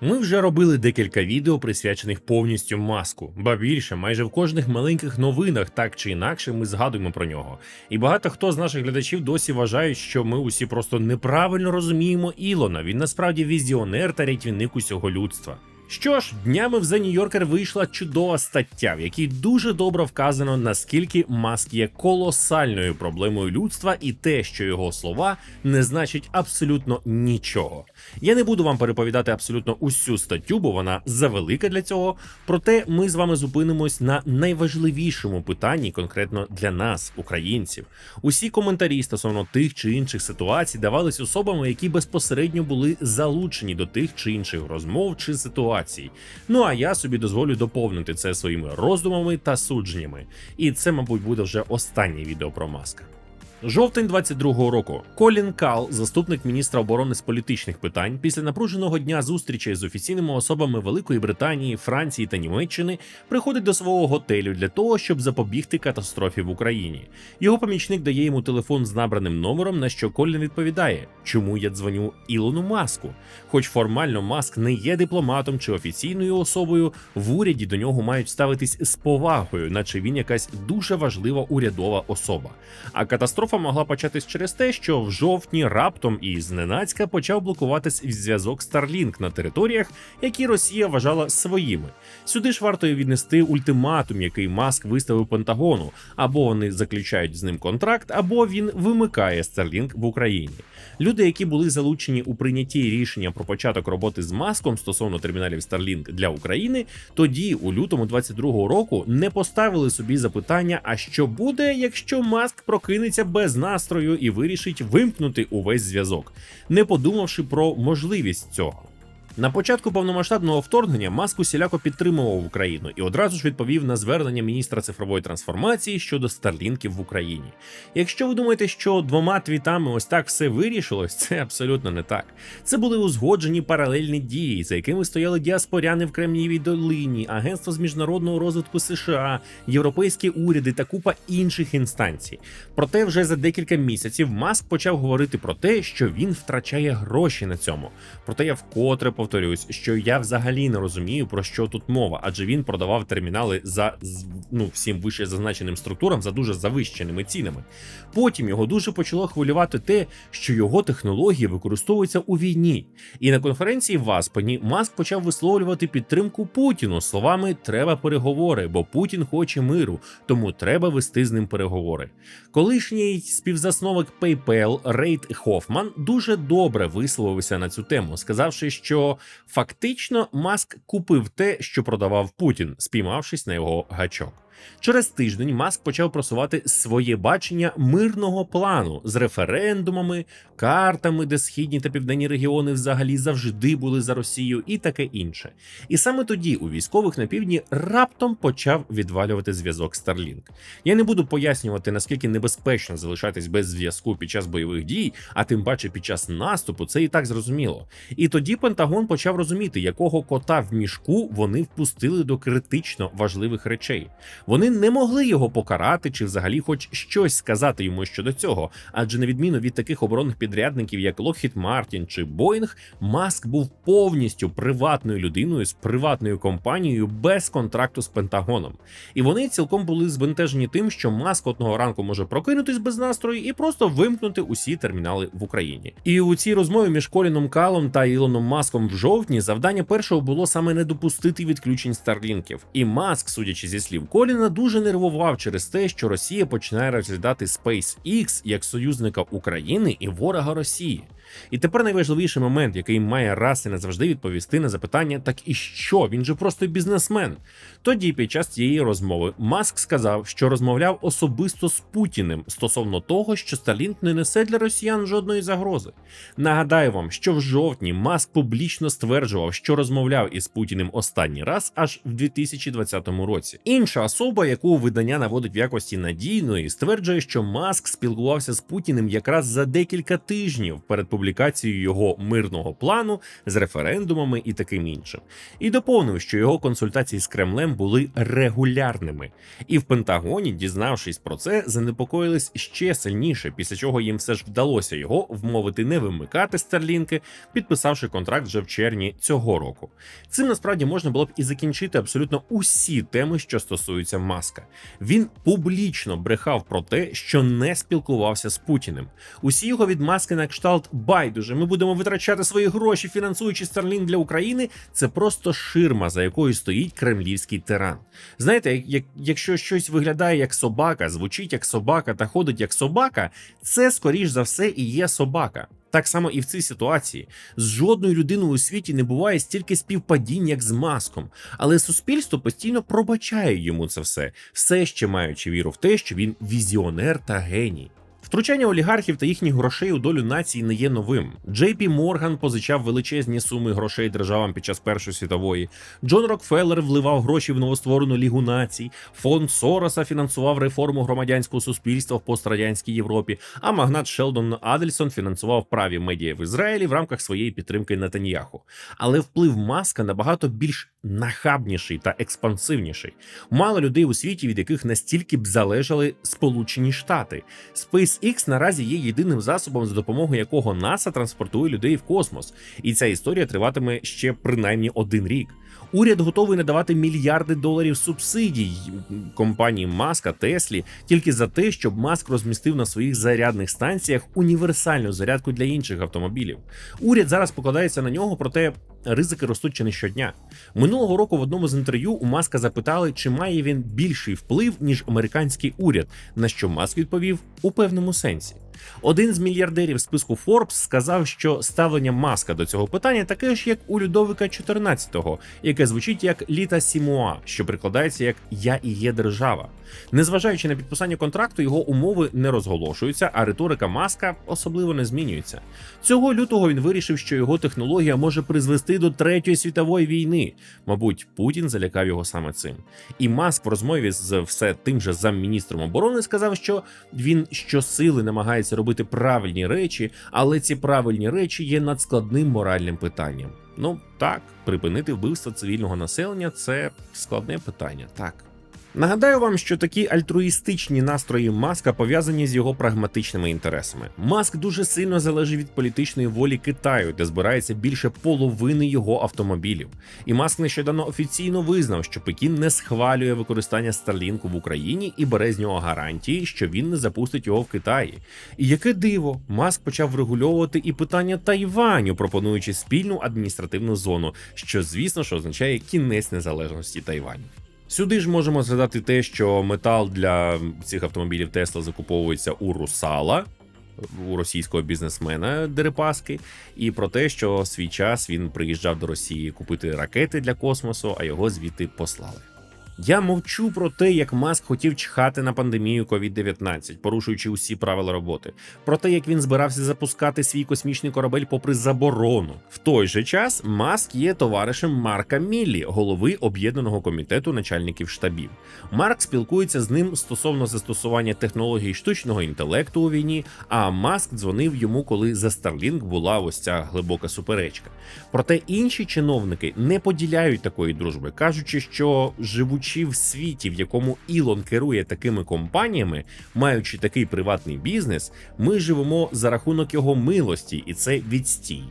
Ми вже робили декілька відео, присвячених повністю маску, ба більше, майже в кожних маленьких новинах, так чи інакше, ми згадуємо про нього. І багато хто з наших глядачів досі вважають, що ми усі просто неправильно розуміємо Ілона. Він насправді візіонер та рятівник усього людства. Що ж, днями в The New Yorker вийшла чудова стаття, в якій дуже добре вказано, наскільки маск є колосальною проблемою людства, і те, що його слова не значить абсолютно нічого. Я не буду вам переповідати абсолютно усю статтю, бо вона завелика для цього. Проте ми з вами зупинимось на найважливішому питанні, конкретно для нас, українців. Усі коментарі стосовно тих чи інших ситуацій давались особами, які безпосередньо були залучені до тих чи інших розмов чи ситуацій. Ну а я собі дозволю доповнити це своїми роздумами та судженнями. І це, мабуть, буде вже останнє відео про маска. Жовтень 22-го року Колін Кал, заступник міністра оборони з політичних питань, після напруженого дня зустрічей з офіційними особами Великої Британії, Франції та Німеччини, приходить до свого готелю для того, щоб запобігти катастрофі в Україні. Його помічник дає йому телефон з набраним номером, на що Колін відповідає, чому я дзвоню Ілону Маску. Хоч формально Маск не є дипломатом чи офіційною особою, в уряді до нього мають ставитись з повагою, наче він якась дуже важлива урядова особа. А катастрофа могла початись через те, що в жовтні раптом і зненацька почав блокуватись зв'язок Starlink на територіях, які Росія вважала своїми. Сюди ж варто віднести ультиматум, який Маск виставив Пентагону, або вони заключають з ним контракт, або він вимикає Starlink в Україні. Люди, які були залучені у прийнятті рішення про початок роботи з маском стосовно терміналів Starlink для України, тоді у лютому 22-го року не поставили собі запитання: а що буде, якщо маск прокинеться без настрою і вирішить вимкнути увесь зв'язок, не подумавши про можливість цього. На початку повномасштабного вторгнення Маск усіляко підтримував Україну і одразу ж відповів на звернення міністра цифрової трансформації щодо старлінків в Україні. Якщо ви думаєте, що двома твітами ось так все вирішилось, це абсолютно не так. Це були узгоджені паралельні дії, за якими стояли діаспоряни в Кремнієвій долині, Агентство з міжнародного розвитку США, європейські уряди та купа інших інстанцій. Проте вже за декілька місяців Маск почав говорити про те, що він втрачає гроші на цьому. Проте я вкотре повторюсь, що я взагалі не розумію про що тут мова, адже він продавав термінали за ну всім вище зазначеним структурам за дуже завищеними цінами. Потім його дуже почало хвилювати те, що його технології використовуються у війні. І на конференції в Аспені Маск почав висловлювати підтримку Путіну словами Треба переговори, бо Путін хоче миру, тому треба вести з ним переговори. Колишній співзасновник PayPal Рейд Хофман дуже добре висловився на цю тему, сказавши, що фактично Маск купив те, що продавав Путін, спіймавшись на його гачок. Через тиждень Маск почав просувати своє бачення мирного плану з референдумами, картами, де східні та південні регіони взагалі завжди були за Росію, і таке інше. І саме тоді у військових на півдні раптом почав відвалювати зв'язок Starlink. Я не буду пояснювати, наскільки небезпечно залишатись без зв'язку під час бойових дій, а тим паче під час наступу, це і так зрозуміло. І тоді Пентагон почав розуміти, якого кота в мішку вони впустили до критично важливих речей. Вони не могли його покарати чи взагалі хоч щось сказати йому щодо цього, адже на відміну від таких оборонних підрядників, як Lockheed Martin чи Boeing, Маск був повністю приватною людиною з приватною компанією без контракту з Пентагоном. І вони цілком були збентежені тим, що Маск одного ранку може прокинутись без настрою і просто вимкнути усі термінали в Україні. І у цій розмові між Коліном Калом та Ілоном Маском в жовтні завдання першого було саме не допустити відключень старлінків. І Маск, судячи зі слів Коліна, дуже нервував через те, що Росія починає розглядати SpaceX як союзника України і ворога Росії. І тепер найважливіший момент, який має раз і назавжди відповісти на запитання: так і що? Він же просто бізнесмен. Тоді, під час цієї розмови, Маск сказав, що розмовляв особисто з Путіним стосовно того, що Starlink не несе для росіян жодної загрози. Нагадаю вам, що в жовтні Маск публічно стверджував, що розмовляв із Путіним останній раз аж в 2020 році. Інша особа. Особа, яку видання наводить в якості надійної, стверджує, що Маск спілкувався з Путіним якраз за декілька тижнів перед публікацією його мирного плану з референдумами і таким іншим, і доповнив, що його консультації з Кремлем були регулярними. І в Пентагоні, дізнавшись про це, занепокоїлись ще сильніше, після чого їм все ж вдалося його вмовити не вимикати старлінки, підписавши контракт вже в червні цього року. Цим насправді можна було б і закінчити абсолютно усі теми, що стосуються маска. Він публічно брехав про те, що не спілкувався з Путіним. Усі його відмазки на кшталт байдуже. Ми будемо витрачати свої гроші, фінансуючи Starlink для України. Це просто ширма, за якою стоїть кремлівський тиран. Знаєте, як, якщо щось виглядає як собака, звучить як собака та ходить як собака, це скоріш за все і є собака. Так само і в цій ситуації. З жодною людиною у світі не буває стільки співпадінь, як з маском, але суспільство постійно пробачає йому це все, все ще маючи віру в те, що він візіонер та геній. Втручання олігархів та їхніх грошей у долю нації не є новим. Джей Пі Морган позичав величезні суми грошей державам під час Першої світової. Джон Рокфеллер вливав гроші в новостворену лігу націй. Фонд Сороса фінансував реформу громадянського суспільства в пострадянській Європі. А магнат Шелдон Адельсон фінансував праві медіа в Ізраїлі в рамках своєї підтримки Нетаньяху. Але вплив маска набагато більш нахабніший та експансивніший. Мало людей у світі, від яких настільки б залежали Сполучені Штати. SpaceX наразі є єдиним засобом, за допомогою якого НАСА транспортує людей в космос, і ця історія триватиме ще принаймні один рік. Уряд готовий надавати мільярди доларів субсидій компанії Маска Теслі тільки за те, щоб Маск розмістив на своїх зарядних станціях універсальну зарядку для інших автомобілів. Уряд зараз покладається на нього, проте ризики ростуть чи не щодня. Минулого року в одному з інтерв'ю у Маска запитали, чи має він більший вплив ніж американський уряд. На що Маск відповів у певному сенсі. Один з мільярдерів списку Forbes сказав, що ставлення маска до цього питання таке ж, як у Людовика XIV, яке звучить як літа Сімуа, що прикладається як Я і є держава. Незважаючи на підписання контракту, його умови не розголошуються, а риторика маска особливо не змінюється. Цього лютого він вирішив, що його технологія може призвести до третьої світової війни. Мабуть, Путін залякав його саме цим. І Маск в розмові з все тим же замміністром оборони сказав, що він щосили намагається робити правильні речі, але ці правильні речі є надскладним моральним питанням. Ну так, припинити вбивство цивільного населення це складне питання, так. Нагадаю вам, що такі альтруїстичні настрої маска пов'язані з його прагматичними інтересами. Маск дуже сильно залежить від політичної волі Китаю, де збирається більше половини його автомобілів. І Маск нещодавно офіційно визнав, що Пекін не схвалює використання Старлінку в Україні і бере з нього гарантії, що він не запустить його в Китаї. І яке диво, Маск почав врегульовувати і питання Тайваню, пропонуючи спільну адміністративну зону, що звісно ж означає кінець незалежності Тайваню. Сюди ж можемо згадати те, що метал для цих автомобілів Тесла закуповується у Русала. У російського бізнесмена Дерипаски, і про те, що свій час він приїжджав до Росії купити ракети для космосу, а його звідти послали. Я мовчу про те, як Маск хотів чхати на пандемію COVID-19, порушуючи усі правила роботи, про те, як він збирався запускати свій космічний корабель попри заборону. В той же час Маск є товаришем Марка Міллі, голови об'єднаного комітету начальників штабів. Марк спілкується з ним стосовно застосування технологій штучного інтелекту у війні. А Маск дзвонив йому, коли за Starlink була ось ця глибока суперечка. Проте інші чиновники не поділяють такої дружби, кажучи, що живучи в світі, в якому Ілон керує такими компаніями, маючи такий приватний бізнес, ми живемо за рахунок його милості, і це відстій.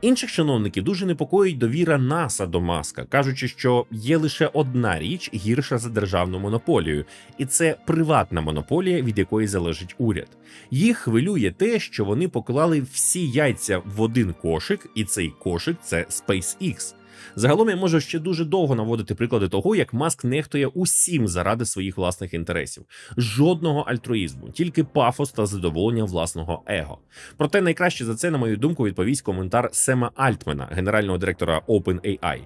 Інших чиновників дуже непокоїть довіра НАСА до маска, кажучи, що є лише одна річ гірша за державну монополію, і це приватна монополія, від якої залежить уряд. Їх хвилює те, що вони поклали всі яйця в один кошик, і цей кошик це SpaceX. Загалом я можу ще дуже довго наводити приклади того, як Маск нехтує усім заради своїх власних інтересів, жодного альтруїзму, тільки пафос та задоволення власного его. Проте найкраще за це, на мою думку, відповість коментар Сема Альтмена, генерального директора OpenAI.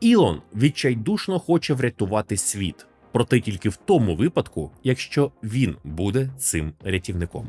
Ілон відчайдушно хоче врятувати світ, проте тільки в тому випадку, якщо він буде цим рятівником.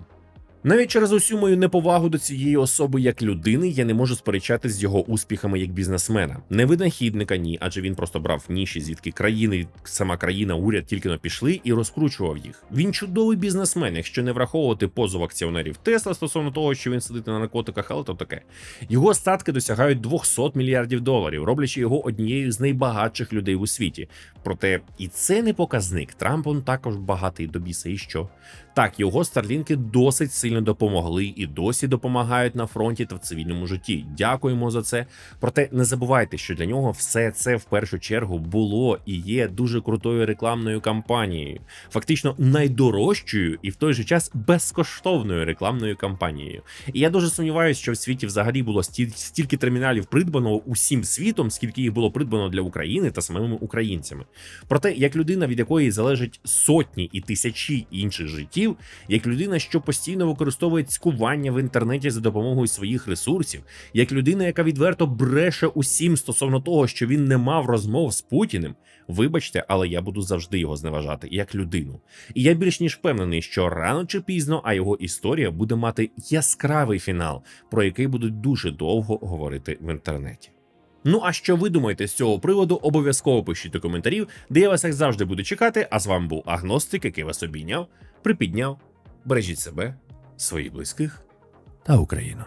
Навіть через усю мою неповагу до цієї особи як людини я не можу сперечатись з його успіхами як бізнесмена. Не винахідника, ні, адже він просто брав ніші, звідки країни, сама країна, уряд тільки но пішли і розкручував їх. Він чудовий бізнесмен, якщо не враховувати позов акціонерів Тесла стосовно того, що він сидить на наркотиках, але то таке. Його статки досягають 200 мільярдів доларів, роблячи його однією з найбагатших людей у світі. Проте і це не показник. Трамп он також багатий до біса. І що? Так, його старлінки досить сильно допомогли і досі допомагають на фронті та в цивільному житті. Дякуємо за це. Проте не забувайте, що для нього все це в першу чергу було і є дуже крутою рекламною кампанією, фактично найдорожчою і в той же час безкоштовною рекламною кампанією. І я дуже сумніваюся, що в світі взагалі було сті- стільки терміналів придбано усім світом, скільки їх було придбано для України та самими українцями. Проте, як людина, від якої залежать сотні і тисячі інших життів, як людина, що постійно використовує цькування в інтернеті за допомогою своїх ресурсів, як людина, яка відверто бреше усім стосовно того, що він не мав розмов з Путіним, вибачте, але я буду завжди його зневажати як людину. І я більш ніж впевнений, що рано чи пізно, а його історія буде мати яскравий фінал, про який будуть дуже довго говорити в інтернеті. Ну а що ви думаєте з цього приводу? Обов'язково пишіть у коментарів, де я вас як завжди буду чекати. А з вами був Агностик, який вас обійняв, припідняв. Бережіть себе, своїх близьких та Україну.